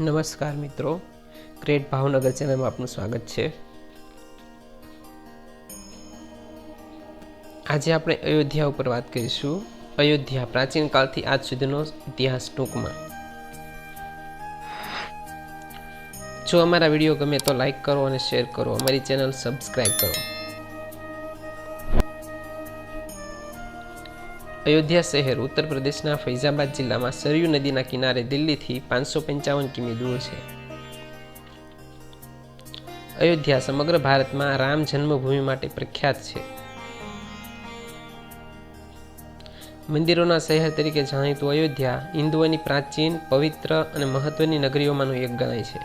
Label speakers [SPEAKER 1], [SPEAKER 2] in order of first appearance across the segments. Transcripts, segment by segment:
[SPEAKER 1] નમસ્કાર મિત્રો. ગ્રેટ ભાવનગર ચેનલમાં આપનું સ્વાગત છે. આજે આપણે અયોધ્યા ઉપર વાત કરીશું. અયોધ્યા પ્રાચીન કાળથી આજ સુધીનો ઇતિહાસ ટૂંકમાં. જો અમારા વીડિયો ગમે તો લાઈક કરો અને શેર કરો. અમારી ચેનલ સબસ્ક્રાઈબ કરો. અયોધ્યા શહેર ઉત્તર પ્રદેશના ફૈઝાબાદ જિલ્લામાં સરયુ નદીના કિનારે દિલ્હીથી પાંચસો પંચાવન કિમી દૂર છે. અયોધ્યા સમગ્ર ભારતમાં રામ જન્મભૂમિ માટે પ્રખ્યાત છે. મંદિરોના શહેર તરીકે જાણીતું અયોધ્યા હિન્દુઓની પ્રાચીન, પવિત્ર અને મહત્વની નગરીઓમાંનું એક ગણાય છે.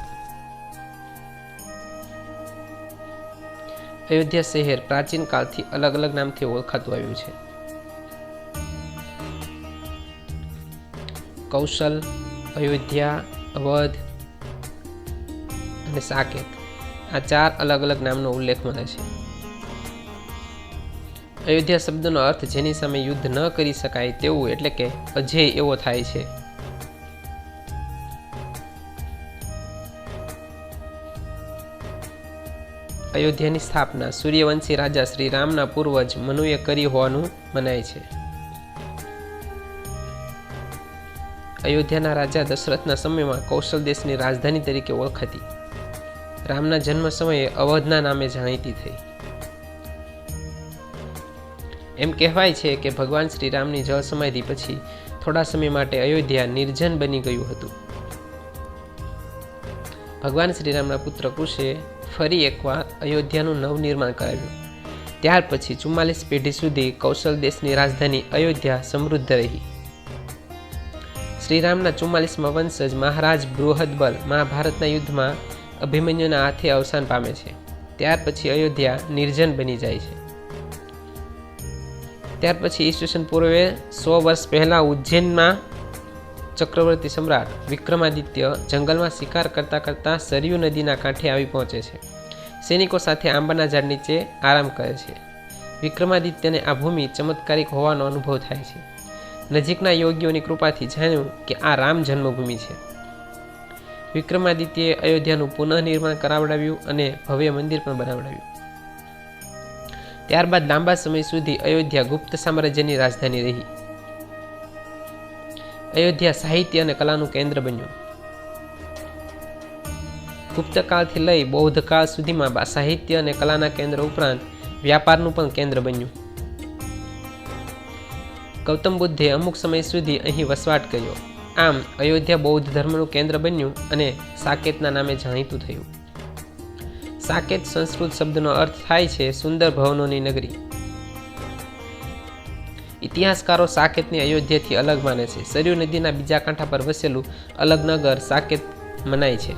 [SPEAKER 1] અયોધ્યા શહેર પ્રાચીન કાળથી અલગ અલગ નામથી ઓળખાતું આવ્યું છે. કૌશલ, અયોધ્યા અવધ અને સાકેત. આ ચાર અલગ અલગ નામનો ઉલ્લેખ મળે છે. અયોધ્યા શબ્દનો અર્થ જેની સામે યુદ્ધ ન કરી શકાય તેવું એટલે કે અજેય એવો થાય છે. અયોધ્યાની સ્થાપના સૂર્યવંશી રાજા શ્રી રામના પૂર્વજ મનુએ કરી હોવાનું મનાય છે. અયોધ્યાના રાજા દશરથના સમયમાં કૌશલ દેશની રાજધાની તરીકે ઓળખાતી. રામના જન્મ સમયે અવધના નામે જાણીતી થઈ. એમ કહેવાય છે કે ભગવાન શ્રી રામની જળ સમાધિ પછી થોડા સમય માટે અયોધ્યા નિર્જન બની ગયું હતું. ભગવાન શ્રીરામના પુત્ર કુશે ફરી એકવાર અયોધ્યાનું નવનિર્માણ કરાવ્યું. ત્યાર પછી ચુમ્માલીસ પેઢી સુધી કૌશલ દેશની રાજધાની અયોધ્યા સમૃદ્ધ રહી. શ્રીરામના ચુમ્માલીસમાં વંશજ મહારાજ બૃહદબલ મહાભારતના યુદ્ધમાં અભિમન્યુના હાથે અવસાન પામે છે. ત્યાર પછી અયોધ્યા નિર્જન બની જાય છે. ત્યાર પછી ઈસવીસન પૂર્વે સો વર્ષ પહેલાં ઉજ્જૈનમાં ચક્રવર્તી સમ્રાટ વિક્રમાદિત્ય જંગલમાં શિકાર કરતાં કરતાં સરયુ નદીના કાંઠે આવી પહોંચે છે. સૈનિકો સાથે આંબાના ઝાડ નીચે આરામ કરે છે. વિક્રમાદિત્યને આ ભૂમિ ચમત્કારિક હોવાનો અનુભવ થાય છે. નજીકના યોગીઓની કૃપાથી જાણ્યું કે આ રામ જન્મભૂમિ છે. વિક્રમાદિત્યએ અયોધ્યાનું પુનઃનિર્માણ કરાવડાવ્યું અને ભવ્ય મંદિર પણ બનાવડાવ્યું. ત્યારબાદ લાંબા સમય સુધી અયોધ્યા ગુપ્ત સામ્રાજ્યની રાજધાની રહી. અયોધ્યા સાહિત્ય અને કલાનું કેન્દ્ર બન્યું. ગુપ્તકાળથી લઈ બૌદ્ધકાળ સુધીમાં સાહિત્ય અને કલાના કેન્દ્ર ઉપરાંત વ્યાપારનું પણ કેન્દ્ર બન્યું. ગૌતમ બુદ્ધે અમુક સમય સુધી અહીં વસવાટ કર્યો. આમ અયોધ્યા બૌદ્ધ ધર્મનું કેન્દ્ર બન્યું અને સાકેતના નામે જાણીતું થયું. સાકેત સંસ્કૃત શબ્દનો અર્થ થાય છે સુંદર ભવનોની નગરી. ઇતિહાસકારો સાકેતને અયોધ્યાથી અલગ માને છે. સરયુ નદીના બીજા કાંઠા પર વસેલું અલગ નગર સાકેત મનાય છે.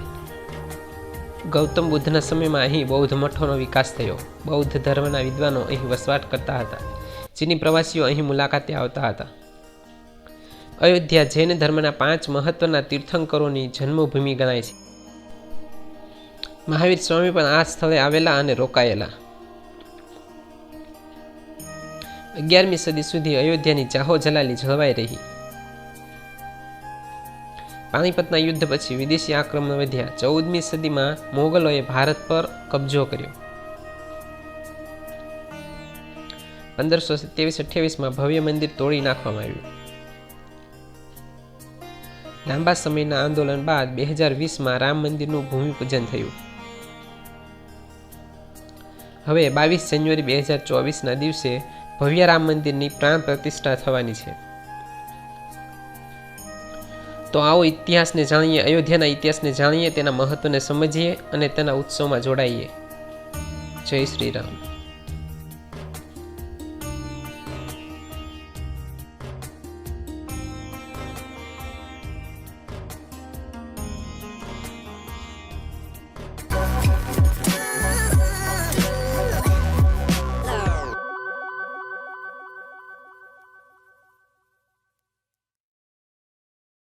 [SPEAKER 1] ગૌતમ બુદ્ધના સમયમાં અહીં બૌદ્ધ મઠોનો વિકાસ થયો. બૌદ્ધ ધર્મના વિદ્વાનો અહીં વસવાટ કરતા હતા. ચીની પ્રવાસીઓ અહીં મુલાકાતે આવતા હતા. અયોધ્યા જૈન ધર્મના પાંચ મહત્વના તીર્થંકરોની જન્મભૂમિ ગણાય છે. મહાવીર સ્વામી પણ આ સ્થળે આવેલા અને રોકાયેલા. અગિયારમી સદી સુધી અયોધ્યાની જાહો જલાલી જળવાઈ રહી. પાણીપતના યુદ્ધ પછી વિદેશી આક્રમણ વધ્યા. ચૌદમી સદીમાં મોગલોએ ભારત પર કબજો કર્યો. પંદરસો સત્યાવીસ અઠ્યાવીસમાં ભવ્ય મંદિર તોડી નાખવામાં આવ્યું. લાંબા સમયના આંદોલન બાદ બે હજાર વીસમાં રામ મંદિરનું ભૂમિપૂજન થયું. હવે બાવીસ જાન્યુઆરી બે હજાર ચોવીસના દિવસે ભવ્ય રામ મંદિરની પ્રાણ પ્રતિષ્ઠા થવાની છે. તો આવો ઇતિહાસને જાણીએ, અયોધ્યાના ઇતિહાસને જાણીએ, તેના મહત્વને સમજીએ અને તેના ઉત્સવમાં જોડાઈએ. જય શ્રી રામ.